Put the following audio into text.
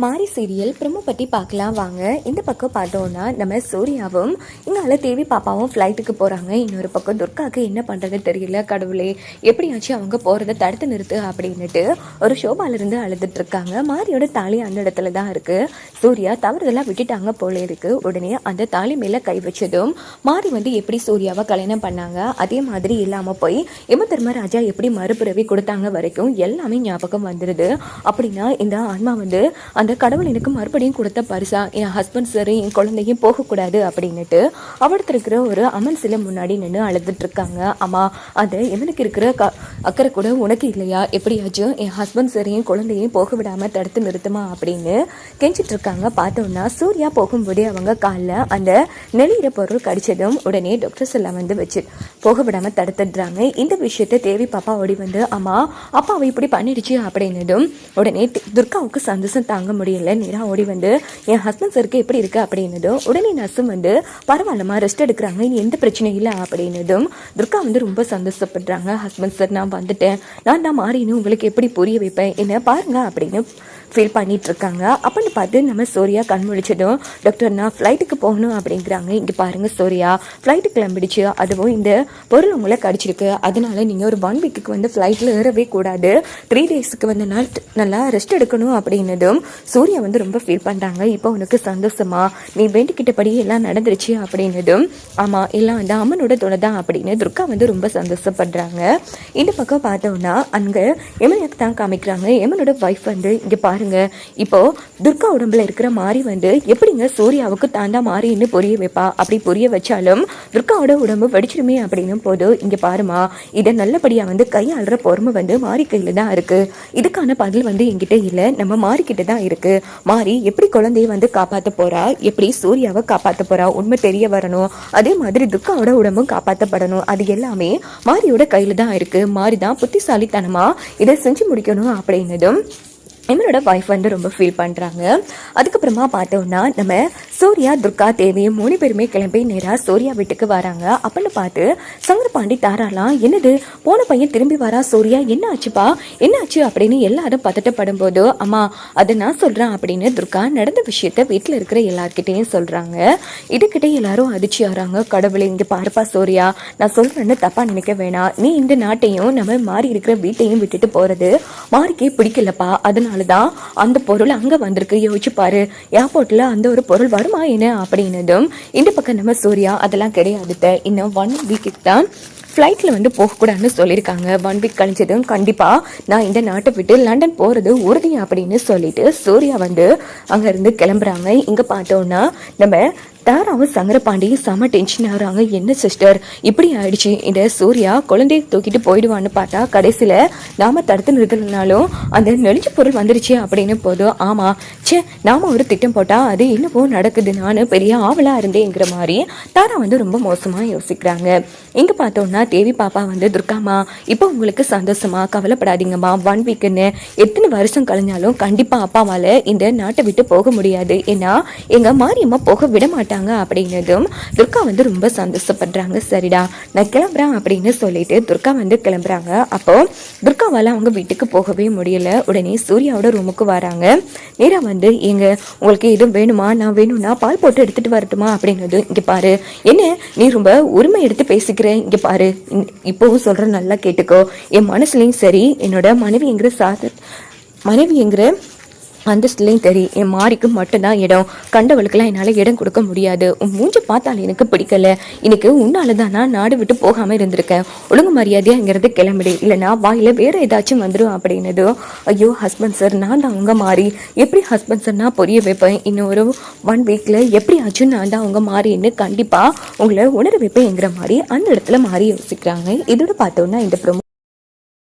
மாரி serial promo பற்றி பார்க்கலாம் வாங்க. இந்த பக்கம் பார்த்தோன்னா நம்ம சூர்யாவும் இங்கால தேவி பாப்பாவும் ஃப்ளைட்டுக்கு போகிறாங்க இன்னொரு பக்கம் துர்காவுக்கு என்ன பண்ணுறது தெரியல கடவுளே. எப்படியாச்சும் அவங்க போகிறத தடுத்து நிறுத்து அப்படின்னுட்டு ஒரு ஷோபாலிருந்து அழுதுட்டுருக்காங்க மாரியோட தாலி அந்த இடத்துல தான் இருக்குது சூர்யா தவறுதலாக விட்டுட்டாங்க போல இருக்குது உடனே அந்த தாலி மேலே கை வச்சதும் மாரி வந்து எப்படி சூர்யாவை கல்யாணம் பண்ணாங்க? அதே மாதிரி இல்லாமல் போய் எம ராஜா எப்படி மறுபிறவி கொடுத்தாங்க வரைக்கும் எல்லாமே ஞாபகம் வந்துடுது அப்படின்னா இந்த ஆன்மா வந்து அந்த கடவுள் எனக்கு மறுபடியும் கொடுத்த பரிசா? என் ஹஸ்பண்ட் சரி என் குழந்தையும் போகக்கூடாது அப்படின்னுட்டு அவடத்துல இருக்கிற ஒரு அம்மன் சிலை முன்னாடி நின்று அழுதுட்டு இருக்காங்க அம்மா அது எவனுக்கு இருக்கிற க அக்கறை கூட உனக்கு இல்லையா? எப்படியாச்சும் என் ஹஸ்பண்ட் சரி என் குழந்தையும் போக விடாமல் தடுத்து நிறுத்துமா அப்படின்னு கெஞ்சிட்டு இருக்காங்க பார்த்தோன்னா சூர்யா போகும்போதே அவங்க காலில் அந்த நெளியிற பொருள் கடிச்சதும் உடனே டாக்டர்ஸ் எல்லாம் வந்து வச்சு போக விடாமல் தடுத்துடுறாங்க. இந்த விஷயத்தை தேவி பாப்பா ஓடி வந்து அம்மா அப்பா இப்படி பண்ணிடுச்சு அப்படின்னதும் உடனே துர்காவுக்கு சந்தோஷம் தாங்க முடியல. நேராக ஓடி வந்து என் ஹஸ்பண்ட் சருக்கு எப்படி இருக்கு? அப்படின்னதும் உடனே நர்ஸும் வந்து பரவாயில்லம்மா ரெஸ்ட் எடுக்கிறாங்க. இனி எந்த பிரச்சனையும் இல்லை. அப்படின்னதும் துர்கா வந்து ரொம்ப சந்தோஷப்படுறாங்க. ஹஸ்பண்ட் சார் நான் வந்துட்டேன். நான் தான் மாறினு உங்களுக்கு எப்படி புரிய வைப்பேன்? என்ன பாருங்க. அப்படின்னு ஃபீல் பண்ணிகிட்ருக்காங்க அப்படின்னு பார்த்து நம்ம சூர்யா கண் முழிச்சதும் டாக்டர் நான் ஃப்ளைட்டுக்கு போகணும் அப்படிங்கிறாங்க. இங்கே பாருங்க சூர்யா. ஃப்ளைட்டு கிளம்பிடுச்சு. அதுவும் இந்த பொருள் உங்களை கடிச்சிருக்கு. அதனால நீங்கள் ஒரு ஒன் வீக்குக்கு வந்து ஃப்ளைட்டில் ஏறவே கூடாது. த்ரீ டேஸ்க்கு வந்து நான் நல்லா ரெஸ்ட் எடுக்கணும் அப்படின்னதும் சூர்யா வந்து ரொம்ப ஃபீல் பண்ணுறாங்க இப்போ உனக்கு சந்தோஷமா? நீ வேண்டிக்கிட்டபடி எல்லாம் நடந்துருச்சு அப்படின்னதும் ஆமாம் எல்லாம் வந்து அம்மனோட துணை தான் அப்படின்னு துர்கா வந்து ரொம்ப சந்தோஷப்படுறாங்க. இந்த பக்கம் பார்த்தோம்னா அங்கே எமனுக்கு தான் காமிக்கிறாங்க. எமனோட ஒய்ஃப் வந்து இங்கே பாருங்க. இப்போ துர்கா உடம்புல இருக்கிற மாறி வந்து எப்படிங்க சூர்யாவுக்கு தாண்டா மாறின்னு புரிய வைப்பா? அப்படி புரிய வச்சாலும் துர்காவோட உடம்பு வெடிச்சிருமே அப்படின்னும் போது இங்கே பாருமா இதை நல்லபடியாக வந்து கையாளுற பொறுமை வந்து மாறி கையில் தான் இருக்கு. இதுக்கான பதில் வந்து என்கிட்ட இல்லை. நம்ம மாறிக்கிட்ட தான் இருக்கு. மாறி எப்படி குழந்தைய வந்து காப்பாற்ற போறா? எப்படி சூர்யாவை காப்பாற்ற போறா? உண்மை தெரிய வரணும். அதே மாதிரி துர்காவோட உடம்பும் காப்பாற்றப்படணும் அது எல்லாமே மாரியோட கையில் தான் இருக்கு. மாறி தான் புத்திசாலித்தனமா இதை செஞ்சு முடிக்கணும் அப்படின்னதும் என்னோட ஒய்ஃப் வந்து ரொம்ப ஃபீல் பண்ணுறாங்க அதுக்கப்புறமா பார்த்தோம்னா நம்ம சூர்யா துர்கா தேவியும் மூணு பேருமே கிளம்பி நேராக சூர்யா வீட்டுக்கு வராங்க. அப்படின்னு பார்த்து சங்கரபாண்டி தாராலாம் என்னது? போன பையன் திரும்பி வரா? சூர்யா என்ன ஆச்சுப்பா? என்ன ஆச்சு அப்படின்னு எல்லாரும் பதட்டப்படும் போது அம்மா அதை நான் சொல்கிறேன் அப்படின்னு துர்கா நடந்த விஷயத்த வீட்டில் இருக்கிற எல்லார்கிட்டையும் சொல்கிறாங்க இதுக்கிட்டே எல்லாரும் அதிர்ச்சி ஆறாங்க. கடவுளை இங்கே பாருப்பா சூர்யா. நான் சொல்கிறேன்னு தப்பாக நினைக்க வேணாம். நீ இந்த நாட்டையும் நம்ம மாறி இருக்கிற வீட்டையும் விட்டுட்டு போகிறது மாறிக்கே பிடிக்கலப்பா. அதனால் தான் அந்த பொருள் அங்கே வந்திருக்கு. யோசிச்சு பாரு ஏர்போர்ட்டில் அந்த ஒரு பொருள் வருமா என்ன அப்படின்னதும் இந்த பக்கம் நம்ம சூர்யா அதெல்லாம் கிடையாது இன்னும் ஒன் வீக்கு தான் ஃப்ளைட்டில் வந்து போகக்கூடாதுன்னு சொல்லியிருக்காங்க. ஒன் வீக் கழிச்சதும் கண்டிப்பாக நான் இந்த நாட்டை விட்டு லண்டன் போகிறது உறுதி அப்படின்னு சொல்லிட்டு சூர்யா வந்து அங்கேருந்து கிளம்புறாங்க. இங்கே பார்த்தோன்னா நம்ம தாராவும் சங்கரபாண்டியும் செம டென்ஷன் ஆகிறாங்க என்ன சிஸ்டர் இப்படி ஆயிடுச்சு. இந்த சூர்யா குழந்தைய தூக்கிட்டு போயிடுவான்னு பார்த்தா கடைசியில் நாம தடுத்து நிறுத்தினாலும் அந்த நெளிஞ்ச பொருள் வந்துருச்சு அப்படின்னு போதும் ஆமாம் ச்சே நாம ஒரு திட்டம் போட்டால் அது என்னவோ நடக்குது. நான் பெரிய ஆவலாக இருந்தேங்கிற மாதிரி தாரா வந்து ரொம்ப மோசமாக யோசிக்கிறாங்க. இங்கே பார்த்தோம்னா தேவி பாப்பா வந்து துர்காமா இப்போ உங்களுக்கு சந்தோஷமா? கவலைப்படாதீங்கம்மா. ஒன் வீக்குன்னு எத்தனை வருஷம் கழிஞ்சாலும் கண்டிப்பாக அப்பாவால் இந்த நாட்டை விட்டு போக முடியாது. ஏன்னா எங்கள் மாரியம்மா போக விட மாட்டாங்க அப்படின்னதும் துர்கா வந்து ரொம்ப சந்தோஷப்படுறாங்க. சரிடா நான் கிளம்புறேன் அப்படின்னு சொல்லிட்டு துர்கா வந்து கிளம்புறாங்க. அப்போ துர்காவால் அவங்க வீட்டுக்கு போகவே முடியல. உடனே சூர்யாவோட ரூமுக்கு வராங்க. நேராக வந்து எங்க உங்களுக்கு எதுவும் வேணுமா? நான் வேணும்னா பால் போட்டு எடுத்துட்டு வரட்டுமா? அப்படின்னது இங்கே பாரு என்ன நீ ரொம்ப உரிமை எடுத்து பேசிக்கிற? இங்கே பாரு இப்போவும் சொல்கிற நல்லா கேட்டுக்கோ. என் மனசுலையும் சரி என்னோட மனைவிங்கிற சாத மனைவிங்கிற அந்தஸ்துலையும் சரி என் மாறிக்கு மட்டும்தான் இடம். கண்டவளுக்கெல்லாம் என்னால் இடம் கொடுக்க முடியாது. உன் மூஞ்சி பார்த்தால் எனக்கு பிடிக்கல. எனக்கு உன்னால தான் நான் நாடு விட்டு போகாமல் இருந்திருக்கேன். ஒழுங்கு மரியாதையாக இங்கிறது கிளம்பிடு. இல்லைனா வாயில் வேறு ஏதாச்சும் வந்துடும் அப்படின்னது ஐயோ ஹஸ்பண்ட் சார் நான் தான் அவங்க மாறி. எப்படி ஹஸ்பண்ட் சார் நான் புரிய வைப்பேன்? இன்னும் ஒரு ஒன் வீக்கில் எப்படியாச்சும் நான் தான் அவங்க மாறின்னு கண்டிப்பாக உங்களை உணர வைப்பேங்கிற மாதிரி அந்த இடத்துல மாறி யோசிக்கிறாங்க. இதோட பார்த்தோன்னா இந்த ப்ரொமோ